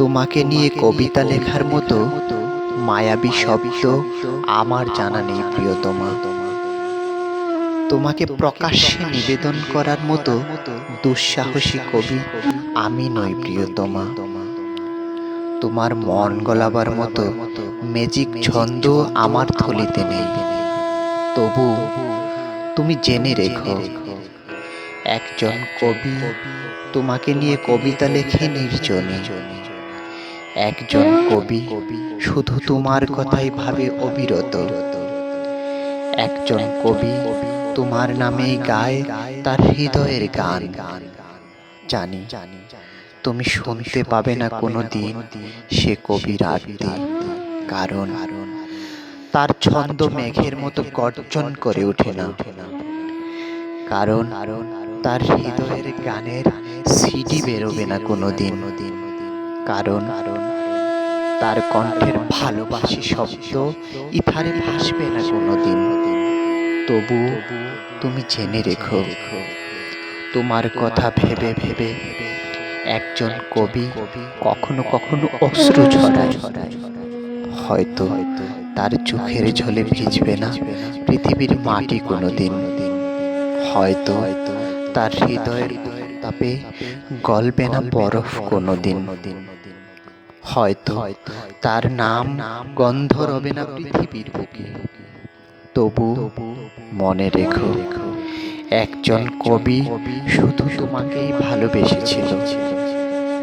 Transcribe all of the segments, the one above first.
তোমাকে নিয়ে কবিতা লেখার মতো মায়াবী শব্দ আমার জানা নেই, প্রিয়তমা। তোমাকে প্রকাশ্যে নিবেদন করার মতো দুঃসাহসী কবি আমি নই, প্রিয়তমা। তোমার মন গলাবার মতো ম্যাজিক ছন্দ আমার থলিতে নেই। তবু তুমি জেনে রেখো, একজন কবি তোমাকে নিয়ে কবিতা লেখে নির্জনে। একজন কবি শুধু তোমার কথাই ভাবে অবিরত। একজন কবি তোমার নামেই গায় তার হৃদয়ের গান। জানি, তুমি শুনতে পাবে না কোনো দিন সে কবির আরতি কারণ তার ছন্দ মেঘের মতো গর্জন করে ওঠে না। কারণ তার হৃদয়ের গানের সিডি বেরোবে না কোনো দিন কারণ তার কণ্ঠের ভালোবাসি শব্দ ইথারে ভাসবে না কোনো দিন তবু তুমি জেনে রেখো, তোমার কথা ভেবে ভেবে একজন কবি কখনো কখনো অশ্রু ছড়ায়। হয়তো তার চোখের ঝলে ভিজবে না পৃথিবীর মাটি কোনোদিন। হয়তো তার হৃদয়ের তাপে গলবে না বরফ কোনোদিন। হয়তো তার নাম গন্ধ রবে না পৃথিবীর বুকে। তবু মনে রেখো, একজন কবি শুধু তোমাকেই ভালোবেসেছিল।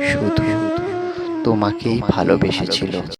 শুধু তোমাকেই ভালোবেসেছিল।